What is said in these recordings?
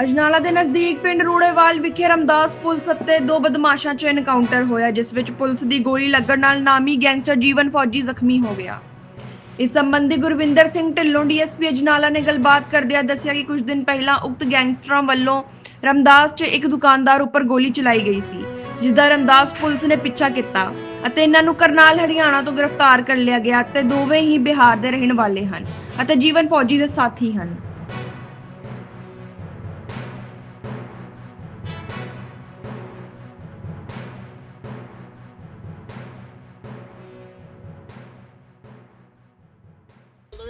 ਅਜਨਾਲਾ ਦੇ ਨਜ਼ਦੀਕ ਪਿੰਡ ਰੂੜੇਵਾਲ ਵਿਖੇ ਰਮਦਾਸ ਪੁਲਿਸ ਅਤੇ ਦੋ ਬਦਮਾਸ਼ਾਂ 'ਚ ਐਨਕਾਊਂਟਰ ਹੋਇਆ, ਜਿਸ ਵਿੱਚ ਪੁਲਿਸ ਦੀ ਗੋਲੀ ਲੱਗਣ ਨਾਲ ਨਾਮੀ ਗੈਂਗਸਟਰ ਜੀਵਨ ਫੌਜੀ ਜ਼ਖਮੀ ਹੋ ਗਿਆ। ਇਸ ਸੰਬੰਧੀ ਗੁਰਵਿੰਦਰ ਸਿੰਘ ਢਿੱਲੋਂ, ਡੀਐਸਪੀ ਅਜਨਾਲਾ ਨੇ ਗੱਲਬਾਤ ਕਰਦਿਆਂ ਦੱਸਿਆ ਕਿ ਕੁਝ ਦਿਨ ਪਹਿਲਾਂ ਉਕਤ ਗੈਂਗਸਟਰਾਂ ਵੱਲੋਂ ਰਮਦਾਸ 'ਚ ਇੱਕ ਦੁਕਾਨਦਾਰ ਉੱਪਰ ਗੋਲੀ ਚਲਾਈ ਗਈ ਸੀ, ਜਿਸ ਦਾ ਰਮਦਾਸ ਪੁਲਿਸ ਨੇ ਪਿੱਛਾ ਕੀਤਾ ਅਤੇ ਇਹਨਾਂ ਨੂੰ ਕਰਨਾਲ, ਹਰਿਆਣਾ ਤੋਂ ਗ੍ਰਿਫਤਾਰ ਕਰ ਲਿਆ ਗਿਆ ਤੇ ਦੋਵੇਂ ਹੀ ਬਿਹਾਰ ਦੇ ਰਹਿਣ ਵਾਲੇ ਹਨ ਅਤੇ ਜੀਵਨ ਫੌਜੀ ਦੇ ਸਾਥੀ ਹਨ।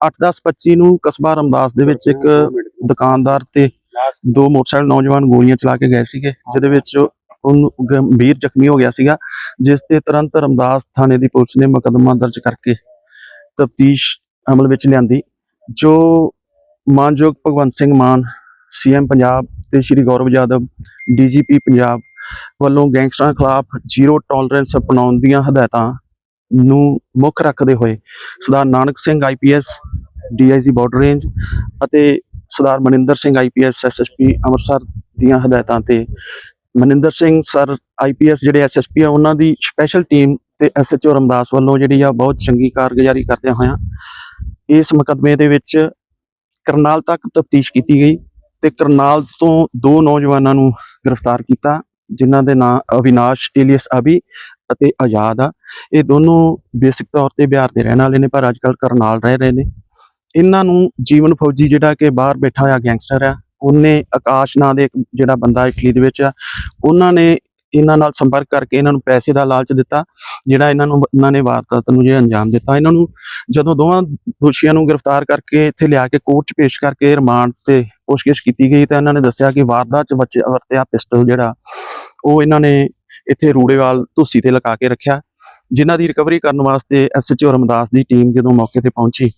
8/10/25 ਨੂੰ ਕਸਬਾ ਰਮਦਾਸ ਦੇ ਵਿੱਚ ਇੱਕ ਦੁਕਾਨਦਾਰ ਤੇ ਦੋ ਮੋਟਰਸਾਈਕਲ ਨੌਜਵਾਨ ਗੋਲੀਆਂ ਚਲਾ ਕੇ ਗਏ ਸੀਗੇ, ਜਿਹਦੇ ਵਿੱਚ ਉਹਨੂੰ ਗੰਭੀਰ ਜ਼ਖਮੀ ਹੋ ਗਿਆ ਸੀਗਾ, ਜਿਸ ਤੇ ਤੁਰੰਤ ਰਮਦਾਸ ਥਾਣੇ ਦੀ ਪੁਲਿਸ ਨੇ ਮੁਕੱਦਮਾ ਦਰਜ ਕਰਕੇ ਤਫਤੀਸ਼ ਅਮਲ ਵਿੱਚ ਲਿਆਂਦੀ, ਜੋ ਮਾਨਯੋਗ ਭਗਵੰਤ ਸਿੰਘ ਮਾਨ, ਸੀਐਮ ਪੰਜਾਬ ਤੇ ਸ਼੍ਰੀ ਗੌਰਵ ਯਾਦਵ, ਡੀਜੀਪੀ ਪੰਜਾਬ ਵੱਲੋਂ ਗੈਂਗਸਟਰਾਂ ਖਿਲਾਫ ਜ਼ੀਰੋ ਟੋਲਰੈਂਸ ਅਪਣਾਉਣ ਦੀਆਂ ਹਦਾਇਤਾਂ ਨੂੰ ਮੁੱਖ ਰੱਖਦੇ ਹੋਏ ਸਰਦਾਰ Nanak Singh IPS DIG border range ਅਤੇ ਸਰਦਾਰ ਮਨਿੰਦਰ ਸਿੰਘ ਆਈਪੀਐਸ ਐਸਐਸਪੀ ਅੰਮ੍ਰਿਤਸਰ ਦੀਆਂ ਹਦਾਇਤਾਂ ਤੇ ਮਨਿੰਦਰ ਸਿੰਘ, ਸਰ ਆਈਪੀਐਸ ਜਿਹੜੇ ਐਸਐਸਪੀ ਆ, ਉਹਨਾਂ ਦੀ ਸਪੈਸ਼ਲ ਟੀਮ ਤੇ ਐਸਐਚਓ ਰਮਦਾਸ ਵੱਲੋਂ ਜਿਹੜੀ ਆ ਬਹੁਤ ਚੰਗੀ ਕਾਰਗੁਜ਼ਾਰੀ ਕਰਦਿਆਂ ਹੋਇਆ ਇਸ ਮੁਕੱਦਮੇ ਦੇ ਵਿੱਚ ਕਰਨਾਲ ਤੱਕ ਤਫਤੀਸ਼ ਕੀਤੀ ਗਈ ਤੇ ਕਰਨਾਲ ਤੋਂ ਦੋ ਨੌਜਵਾਨਾਂ ਨੂੰ ਗ੍ਰਿਫਤਾਰ ਕੀਤਾ, ਜਿਨ੍ਹਾਂ ਦੇ ਨਾਂ ਅਵਿਨਾਸ਼ ਏਲੀਅਸ ਅਭੀ ਅਤੇ ਆਜ਼ਾਦ ਆ। ਇਹ ਦੋਨੋਂ ਬੇਸਿਕ ਤੌਰ ਤੇ ਬਿਹਾਰ ਦੇ ਰਹਿਣ ਵਾਲੇ ਨੇ, ਪਰ ਅੱਜ ਕਰਨਾਲ ਰਹਿ ਰਹੇ ਨੇ। ਇਹਨਾਂ ਨੂੰ ਜੀਵਨ ਫੌਜੀ ਜਿਹੜਾ ਕਿ ਬਾਹਰ ਬੈਠਾ ਹੋਇਆ ਗੈਂਗਸਟਰ ਆ, ਉਹਨੇ ਆਕਾਸ਼ ਨਾਂ ਦੇ ਜਿਹੜਾ ਬੰਦਾ ਇਟਲੀ ਦੇ ਵਿੱਚ ਆ, ਉਹਨਾਂ ਨੇ ਇਹਨਾਂ ਨਾਲ ਸੰਪਰਕ ਕਰਕੇ ਇਹਨਾਂ ਨੂੰ ਪੈਸੇ ਦਾ ਲਾਲਚ ਦਿੱਤਾ, ਜਿਹੜਾ ਇਹਨਾਂ ਨੂੰ ਇਹਨਾਂ ਨੇ ਵਾਰਦਾਤ ਨੂੰ ਜਿਹੜਾ ਅੰਜਾਮ ਦਿੱਤਾ। ਇਹਨਾਂ ਨੂੰ ਜਦੋਂ ਦੋਵਾਂ ਦੋਸ਼ੀਆਂ ਨੂੰ ਗ੍ਰਿਫਤਾਰ ਕਰਕੇ ਇੱਥੇ ਲਿਆ ਕੇ ਕੋਰਟ 'ਚ ਪੇਸ਼ ਕਰਕੇ ਰਿਮਾਂਡ ਤੇ ਪੁੱਛਗਿੱਛ ਕੀਤੀ ਗਈ, ਤਾਂ ਇਹਨਾਂ ਨੇ ਦੱਸਿਆ ਕਿ ਵਾਰਦਾਤ 'ਚ ਵਰਤਿਆ ਪਿਸਟਲ ਜਿਹੜਾ, ਉਹ ਇਹਨਾਂ ਨੇ ਇੱਥੇ ਰੂੜੇਵਾਲ ਧੁੱਸੀ ਤੇ ਲਗਾ ਕੇ ਰੱਖਿਆ। ਜਿਨ੍ਹਾਂ ਦੀ ਰਿਕਵਰੀ ਕਰਨ ਵਾਸਤੇ ਐਸਐਚਓ ਰਮਦਾਸ ਦੀ ਟੀਮ ਜਦੋਂ ਮੌਕੇ ਤੇ ਪਹੁੰਚੀ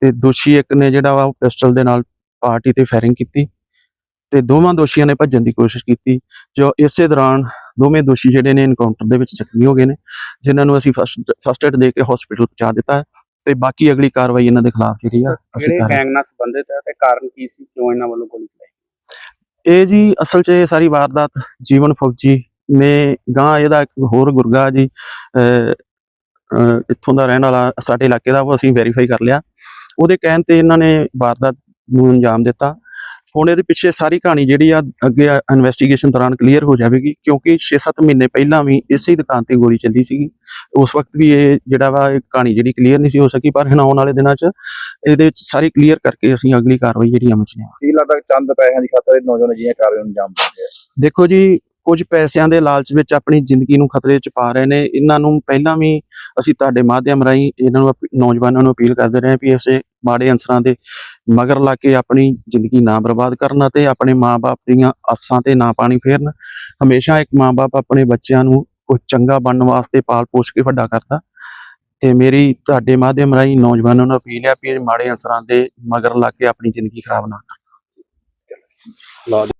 ਤੇ ਦੋਸ਼ੀ ਇੱਕ ਨੇ ਜਿਹੜਾ ਵਾ ਉਹ ਪਿਸਟਲ ਦੇ ਨਾਲ ਪਾਰਟੀ ਤੇ ਫਾਇਰਿੰਗ ਕੀਤੀ ਤੇ ਦੋਵਾਂ ਦੋਸ਼ੀਆਂ ਨੇ ਭੱਜਣ ਦੀ ਕੋਸ਼ਿਸ਼ ਕੀਤੀ ਜੋ ਇਸੇ ਦੌਰਾਨ ਦੋਵੇਂ ਦੋਸ਼ੀ ਜਿਹੜੇ ਨੇ ਐਨਕਾਊਂਟਰ ਦੇ ਵਿੱਚ ਜ਼ਖਮੀ ਹੋ ਗਏ ਨੇ ਜਿਨ੍ਹਾਂ ਨੂੰ ਅਸੀਂ ਫਸਟ ਏਡ ਦੇ ਕੇ ਹਸਪੀਟਲ ਪਹੁੰਚਾ ਦਿੱਤਾ ਹੈ ਤੇ ਬਾਕੀ ਅਗਲੀ ਕਾਰਵਾਈ ਇਹਨਾਂ ਦੇ ਖਿਲਾਫ ਜਿਹੜੀ ਆ ਅਸੀਂ ਕਰ ਰਹੇ ਹਾਂ। ਗੈਂਗ ਨਾਲ ਸੰਬੰਧਿਤ ਹੈ ਤੇ ਕਾਰਨ ਕੀ ਸੀ ਕਿਉਂ ਇਹਨਾਂ ਵੱਲੋਂ ਗੋਲੀ ਚਲਾਈ? ਇਹ ਜੀ ਅਸਲ 'ਚ ਇਹ ਸਾਰੀ ਵਾਰਦਾਤ ਜੀਵਨ ਫੌਜੀ ਨੇ ਗਾਂ ਇਹਦਾ ਇੱਕ ਹੋਰ ਗੁਰਗਾ ਜੀ ਇੱਥੋਂ ਦਾ ਰਹਿਣ ਵਾਲਾ ਸਾਡੇ ਇਲਾਕੇ ਦਾ ਉਹ ਅਸੀਂ ਵੈਰੀਫਾਈ ਕਰ ਲਿਆ। ਉਹਦੇ ਕਹਿਣ ਤੇ ਇਹਨਾਂ ਨੇ ਵਾਰਦਾਤ ਨੂੰ ਅੰਜਾਮ ਦਿੱਤਾ। ਹੁਣ ਇਹਦੇ ਪਿੱਛੇ ਸਾਰੀ ਕਹਾਣੀ ਜਿਹੜੀ ਆ ਅੱਗੇ ਇਨਵੈਸਟੀਗੇਸ਼ਨ ਦੌਰਾਨ ਕਲੀਅਰ ਹੋ ਜਾਵੇਗੀ ਕਿਉਂਕਿ 6-7 ਮਹੀਨੇ ਪਹਿਲਾਂ ਵੀ ਇਸੇ ਹੀ ਦੁਕਾਨ ਤੇ ਗੋਲੀ ਚੱਲੀ ਸੀਗੀ। ਉਸ ਵਕਤ ਵੀ ਇਹ ਜਿਹੜਾ ਵਾ ਇਹ ਕਹਾਣੀ ਜਿਹੜੀ ਕਲੀਅਰ ਨਹੀਂ ਸੀ ਹੋ ਸਕੀ ਪਰ ਹੁਣ ਆਉਣ ਵਾਲੇ ਦਿਨਾਂ 'ਚ ਇਹਦੇ ਵਿੱਚ ਸਾਰੀ ਕਲੀਅਰ ਕਰਕੇ ਅਸੀਂ ਅਗਲੀ ਕਾਰਵਾਈ ਜਿਹੜੀ ਅਮਲ 'ਚ ਲਿਆਵਾਂਗੇ ਕੀ ਲੱਗਦਾ ਚੰਦ ਪੈਸਿਆਂ ਦੀ ਖਾਤਰ ਇਹ ਨੌਜਵਾਨ ਜੀਆਂ ਕਾਰਵਾਈ ਨੂੰ ਅੰਜਾਮ ਦਿੰਦੇ ਆ? ਦੇਖੋ ਜੀ ਕੁਝ ਪੈਸਿਆਂ ਦੇ ਲਾਲਚ ਵਿੱਚ ਆਪਣੀ ਜ਼ਿੰਦਗੀ ਨੂੰ ਖਤਰੇ 'ਚ ਪਾ ਰਹੇ ਨੇ। ਇਹਨਾਂ ਨੂੰ ਪਹਿਲਾਂ ਵੀ ਅਸੀਂ ਤੁਹਾਡੇ ਮਾਧਿਅਮ ਰਾਹੀਂ ਇਹਨਾਂ ਨੂੰ ਨੌਜਵਾਨਾਂ ਨੂੰ ਅਪੀਲ ਕਰਦੇ ਰਹੇ ਵੀ ਇਸੇ ਮਾੜੇ ਅਨਸਰਾਂ ਦੇ ਮਗਰ ਲਾ ਕੇ ਆਪਣੀ ਜ਼ਿੰਦਗੀ ਨਾ ਬਰਬਾਦ ਕਰਨ ਅਤੇ ਆਪਣੇ ਮਾਪੇ ਦੀਆਂ ਆਸਾਂ ਤੇ ਨਾ ਪਾਣੀ ਫੇਰਨ। ਹਮੇਸ਼ਾ ਇੱਕ ਮਾਪੇ ਆਪਣੇ ਬੱਚਿਆਂ ਨੂੰ ਕੁਝ ਚੰਗਾ ਬਣਨ ਵਾਸਤੇ ਪਾਲ ਪੋਸ਼ ਕੇ ਵੱਡਾ ਕਰਦਾ। ਤੇ ਮੇਰੀ ਤੁਹਾਡੇ ਮਾਧਿਅਮ ਰਾਹੀਂ ਨੌਜਵਾਨਾਂ ਨੂੰ ਅਪੀਲ ਹੈ ਵੀ ਮਾੜੇ ਅਨਸਰਾਂ ਦੇ ਮਗਰ ਲਾ ਕੇ ਆਪਣੀ ਜ਼ਿੰਦਗੀ ਖਰਾਬ ਨਾ ਕਰਨਾ।